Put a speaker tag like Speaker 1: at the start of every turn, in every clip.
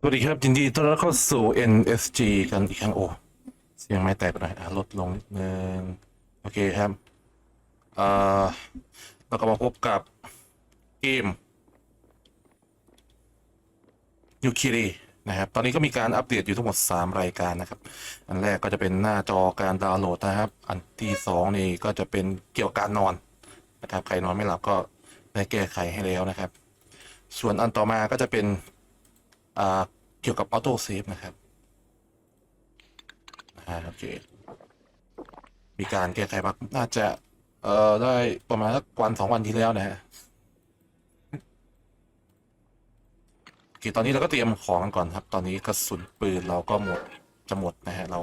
Speaker 1: สวัสดีครับยินดีต้อนรับเข้าสู่ NSG กันอีกครั้งโอ้เสียงไม่แตกไปหน่อยอะลดลงนิดนึง โอเคครับเอ่อเราก็มาพบกับเกมยูคิรินะครับ ตอนนี้ก็มีการอัปเดตอยู่ทั้งหมด 3 รายการนะครับ อันแรกก็จะเป็นหน้าจอการดาวน์โหลดนะครับ อันที่สองนี่ก็จะเป็นเกี่ยวกับการนอนนะครับ ใครนอนไม่หลับก็ได้แก้ไขให้แล้วนะครับ ส่วนอันต่อมาก็จะเป็น เกี่ยวกับออโต้เซฟนะครับโอเคมีการแก้ไขบักน่าจะ เอ่อ ได้ประมาณสักวันสองวันที่แล้วนะฮะโอเคตอนนี้เราก็เตรียมของกันก่อนครับ ตอนนี้กระสุนปืนเราก็หมดจะหมดนะฮะ เรา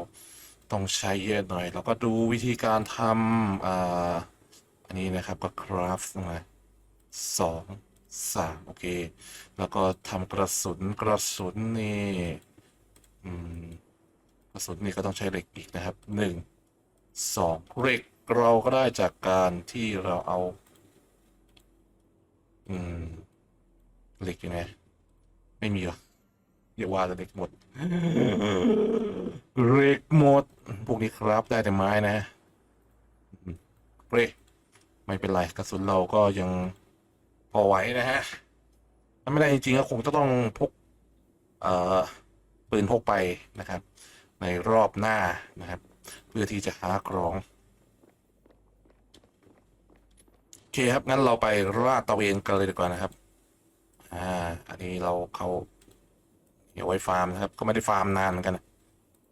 Speaker 1: ต้องใช้เยอะหน่อย เราก็ดูวิธีการทำอ่าอันนี้นะครับก็คราฟต์นะสอง สามโอเค แล้วก็ทำกระสุนกระสุนนี่อืมกระสุนนี่ก็ต้องใช้เหล็กอีกนะครับหนึ่งสองเหล็กเราก็ได้จากการที่เราเอา อืมเหล็กอยู่ไหนไม่มีหรออย่าว่าแต่เหล็กหมดเหล็กหมดพวกนี้ครับได้แต่ไม้นะเปรไม่เป็นไรกระสุนเราก็ยัง พอไหวนะฮะ ถ้าไม่ได้จริงๆก็คงจะต้องพกเอ่อปืนพกไปนะครับ ในรอบหน้านะครับ เพื่อที่จะหากรอง โอเคครับ งั้นเราไปราดตระเวนกันเลยดีกว่านะครับ อ่า อันนี้เราเขาเดี๋ยวไว้ฟาร์มนะครับ ก็ไม่ได้ฟาร์มนานเหมือนกัน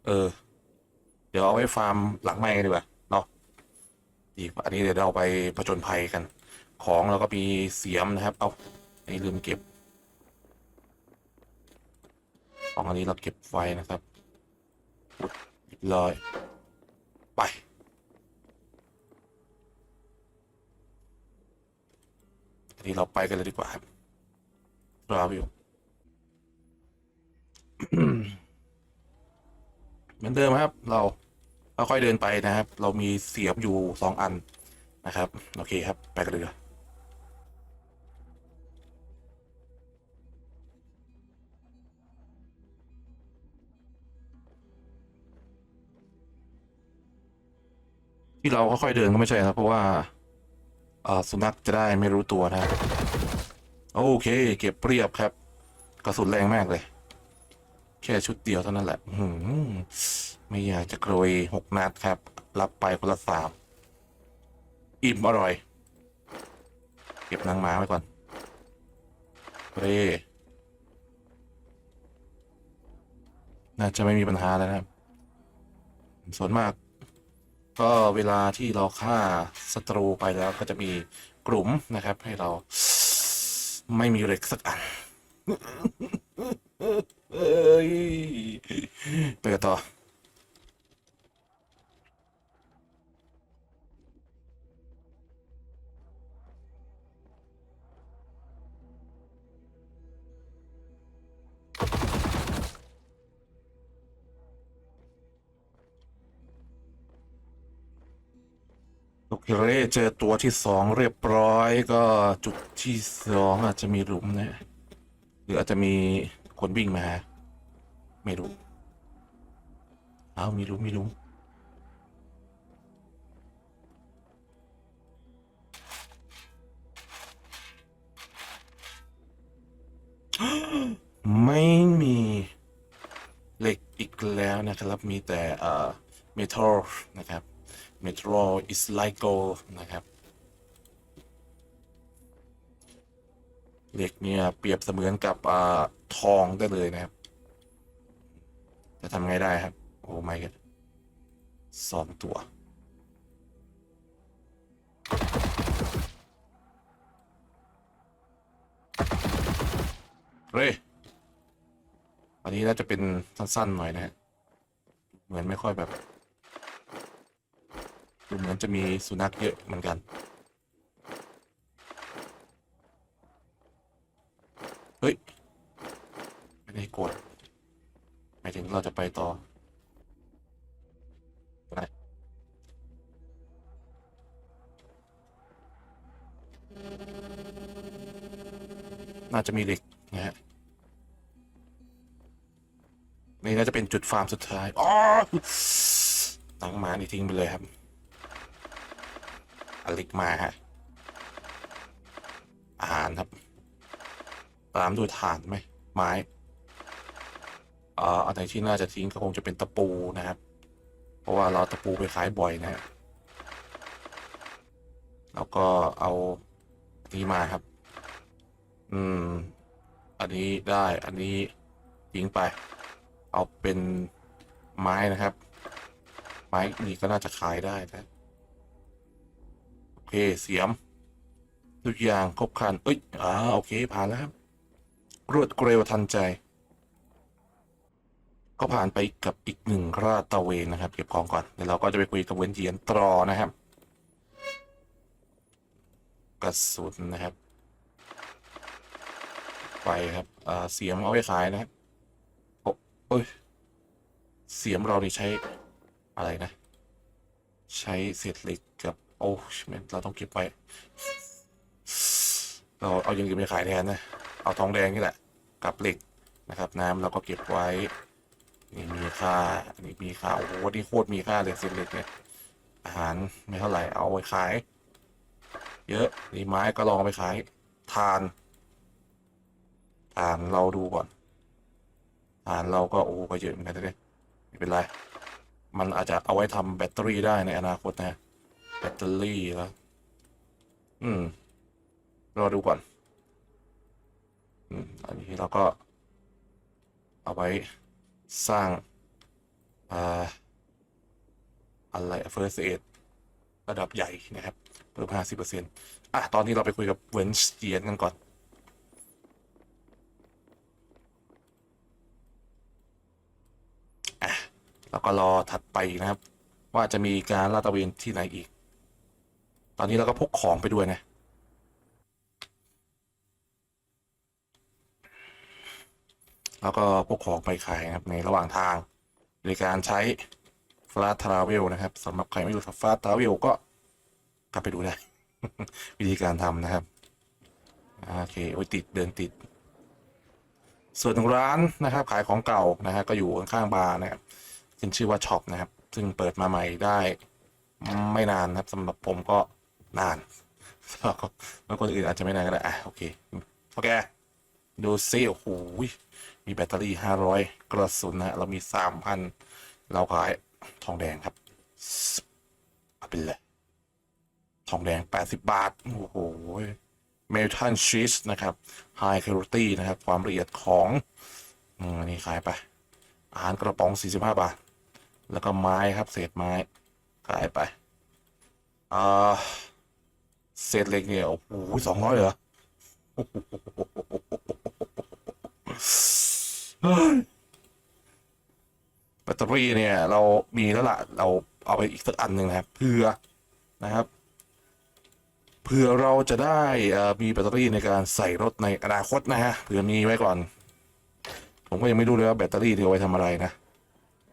Speaker 1: เออ เดี๋ยวเอาไว้ฟาร์มหลังไม้กันดีกว่าเนาะดีกว่าอันนี้เดี๋ยวเราไปผจญภัยกันของเราก็มีเสียมนะครับ เอาอันนี้ลืมเก็บ ของอันนี้เราเก็บไว้นะครับเรียบร้อยไปอันนี้เราไปกันเลยดีกว่าครับรออยู่เหมือนเดิมครับ เราค่อยๆเดินไปนะครับ เรามีเสียมอยู่สองอันนะครับ โอเคครับ ไปกันเลย ที่เราค่อยๆเดินก็ไม่ใช่ครับเพราะว่าสุนัขจะได้ไม่รู้ตัวนะโอเค เก็บเรียบครับ กระสุนแรงมากเลย แค่ชุดเดียวเท่านั้นแหละหือไม่อยากจะโกรยหกนัดครับ รับไปคนละสามอิ่มอร่อย เก็บนางหมาไว้ก่อนเรน่าจะไม่มีปัญหาแล้วนะครับ ส่วนมาก ก็เวลาที่เราฆ่าศัตรูไปแล้วก็จะมีกลุ่มนะครับ ให้เราไม่มีเหล็กสักอันเอ้ยไปกันต่อ เคเจอตัวที่สองเรียบร้อยก็จุดที่สองอาจจะมีหลุมนะหรืออาจจะมีคนวิ่งมา ไม่รู้เอามีหลุมมีหลุมไม่มีเหล็กอีกแล้วนะครับ มีแต่เอ่อเมทัลนะครับ Metro is like gold นะครับ เหล็กเนี่ยเปรียบเสมือนกับอทองได้เลยนะครับ จะทำไงได้ครับ โอ้ไม่กันสองตัวเร่อันนี้น่าจะเป็นสั้นๆหน่อยนะฮะ เหมือนไม่ค่อยแบบ ดูเหมือนจะมีสุนัขเยอะเหมือนกัน เฮ้ย ไม่ได้กดหมายถึงเราจะไปต่อไปน่าจะมีเหล็กนะฮะนี่น่าจะเป็นจุดฟาร์มสุดท้าย อ๋อหนังหมานี่ทิ้งไปเลยครับ อลิกมาฮะอาหารครับตามด้วยถ่านไหมไม้เอ่ออันไหนที่น่าจะทิ้งก็คงจะเป็นตะปูนะครับ เพราะว่าเราตะปูไปขายบ่อยนะฮะแล้วก็เอานี้มาครับ อืม อันนี้ได้ อันนี้ทิ้งไป เอาเป็นไม้นะครับ ไม้นี่ก็น่าจะขายได้นะ เคเสียม ทุกอย่างครบครัน เอ้ยอ่าโอเค ผ่านแล้วครับ รวดเร็วทันใจ ก็ผ่านไปกับอีกหนึ่งราตะเวนนะครับ เก็บของก่อนเดี๋ยวเราก็จะไปคุยกับเวนเยียนตรอนะครับ กระสุนนะครับ ไปครับอ่าเสียมเอาไว้ขายนะครับโอ้เอ้ยเสียมเรานี่ใช้อะไรนะ ใช้เศษเหล็กกับ โอ้ชแม่งเราต้องเก็บไว้ เราเอาอย่างอื่นไปขายแทนนะ เอาทองแดงนี่แหละ กับเหล็กนะครับ น้ำเราก็เก็บไว้ นี่มีค่านนี้มีค่า โอ้โห นี่โคตรมีค่าเลยเศษเหล็กเนี่ย อาหารไม่เท่าไหร่ เอาไปขาย เยอะ นี่ไม้ก็ลองไปขาย ทาน ทานเราดูก่อนทานเราก็โอ้ก็เยอะเหมือนกันเลยไม่เป็นไร มันอาจจะเอาไว้ทำแบตเตอรี่ได้ในอนาคตนะ ตเตอรี่แล้ว อืม รอดูก่อน อืม อันนี้เราก็ เอาไว้สร้าง อ่า อะไรเฟิร์สเอดระดับใหญ่นะครับเพิ่มห้าสิบเปอร์เซ็นต์อะ ตอนนี้เราไปคุยกับเวนสเตียนกันก่อน อะ แล้วก็รอถัดไปนะครับ ว่าจะมีการลาดตระเวนที่ไหนอีก ตอนนี้เราก็พกของไปด้วยนะ แล้วก็พวกของไปขายนะครับในระหว่างทางโดยการใช้ฟลาทราเวลนะครับสำหรับใครไม่รู้ฟลาทราเวลก็กลับไปดูได้ วิธีการทำนะครับโอเคโอ้ยติดเดินติด ส่วนร้านนะครับ ขายของเก่านะฮะก็อยู่ข้างๆบาร์นะครับขึ้นชื่อว่าช็อปนะครับ ซึ่งเปิดมาใหม่ได้ไม่นานนะครับสำหรับผมก็ นานแล้วคนอื่นอาจจะไม่นานก็ได้อะโอเคโอเคดูซิโอ้โหมีแบตเตอรี่ 500 กระสุนนะเรามี 3,000 เราขายทองแดงครับเอาไปเลยทองแดง 80 บาท โอ้โหเมทัลชีสนะครับ High Quality นะครับ ความละเอียดของอืมอันนี้ขายไป อาหารกระป๋อง 45 บาท แล้วก็ไม้ครับ เศษไม้ ขายไปอ่า เศษเหล็กเนี่ยโอ้โหสองร้อยเหรอแบตเตอรี่เนี่ย เรามีแล้วล่ะเราเอาไปอีกสักอันหนึ่งนะครับเพื่อนะครับเพื่อเราจะได้มีแบตเตอรี่ในการใส่รถในอนาคตนะฮะเผื่อมีไว้ก่อน ผมก็ยังไม่รู้เลยว่าแบตเตอรี่ที่เอาไว้ทำอะไรนะ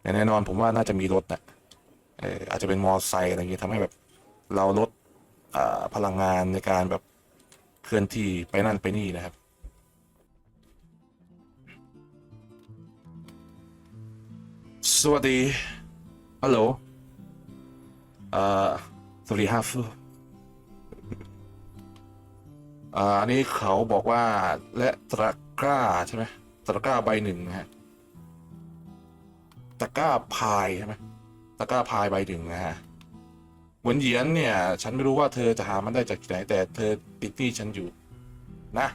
Speaker 1: แต่แน่นอนผมว่าน่าจะมีรถนะเอออาจจะเป็นมอเตอร์ไซค์อะไรอย่างเงี้ยทำให้แบบ เราลด พลังงานในการแบบเคลื่อนที่ไปนั่นไปนี่นะครับ สวัสดี ฮัลโหลสวัสดีครับอันนี้เขาบอกว่าและตะกร้าใช่ไหมตะกร้าใบหนึ่งนะฮะตะกร้าพายใช่ไหมตะกร้าพายใบหนึ่งนะฮะ เหวนเหยียนเนี่ย ฉันไม่รู้ว่าเธอจะหามันได้จากที่ไหนแต่เธอติดหนี้ฉันอยู่ นะ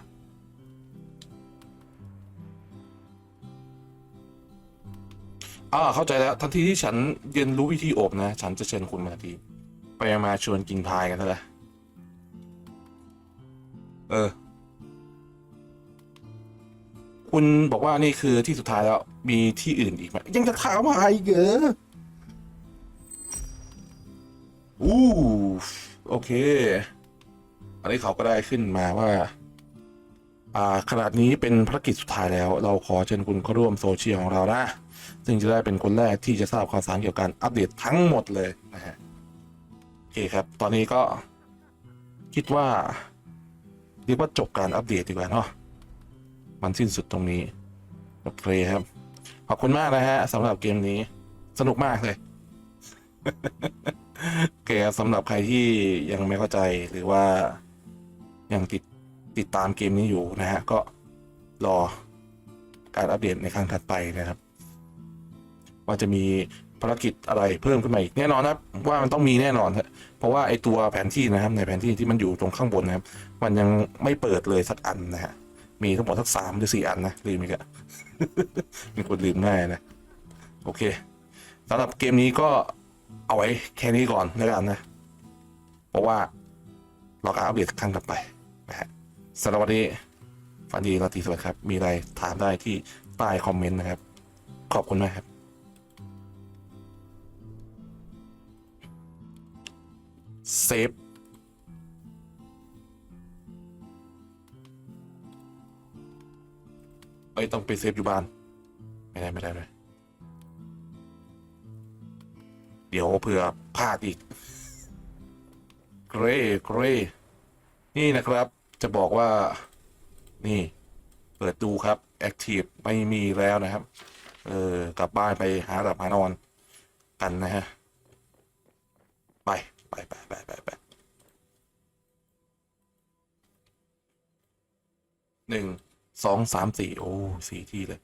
Speaker 1: อ่าเข้าใจแล้ว ทันทีที่ฉันเรียนรู้วิธีอบนะ ฉันจะเชิญคุณมาทันทีไปมาชวนกินพายกันเถอะเออ คุณบอกว่านี่คือที่สุดท้ายแล้ว มีที่อื่นอีกไหมยังจะถามมาอีกเหรอ อู้โอเค อันนี้เขาก็ได้ขึ้นมาว่า อ่าขนาดนี้เป็นภารกิจสุดท้ายแล้ว เราขอเชิญคุณเข้าร่วมโซเชียลของเรานะ ซึ่งจะได้เป็นคนแรกที่จะทราบข่าวสารเกี่ยวกับการอัปเดตทั้งหมดเลยนะฮะโอเคครับ ตอนนี้ก็คิดว่า เรียกว่าจบการอัปเดตดีกว่าเนาะมันสิ้นสุดตรงนี้โอเคครับ ขอบคุณมากนะฮะสำหรับเกมนี้สนุกมากเลย โอเคครับสำหรับใครที่ยังไม่เข้าใจหรือว่ายังติดติดตามเกมนี้อยู่นะฮะ ก็รอการอัปเดตในครั้งถัดไปนะครับ ว่าจะมีภารกิจอะไรเพิ่มขึ้นมาอีกแน่นอนครับ ว่ามันต้องมีแน่นอนครับเพราะว่าไอตัวแผนที่นะครับ ในแผนที่ที่มันอยู่ตรงข้างบนนะครับ มันยังไม่เปิดเลยสักอันนะฮะมีทั้งหมดสักสามหรือสี่อันนะลืมอีกอะมีคนลืมง่ายนะ โอเคสำหรับเกมนี้ก็ เอาไว้แค่นี้ก่อนแล้วกันนะ เพราะว่าเราการอัปเดตครั้งต่อไปนะฮะสำหรับวันนี้ฝันดีราตรีสวัสดิ์ครับ มีอะไรถามได้ที่ใต้คอมเมนต์นะครับ ขอบคุณมากครับเซฟเอ้ยต้องไปเซฟอยู่บ้าน ไม่ได้ ไม่ได้เลย เดี๋ยวเผื่อพลาดอีกเกรเกรนี่นะครับ จะบอกว่า นี่ เปิดดูครับ Active ไม่มีแล้วนะครับ เออกลับบ้านไปหาหลับหานอนกันนะฮะ ไป ไปไปไปไปไปหนึ่งสองสามสี่โอ้สี่ที่เลย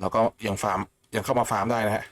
Speaker 1: แล้วก็ยังฟาร์มยังเข้ามาฟาร์มได้นะฮะ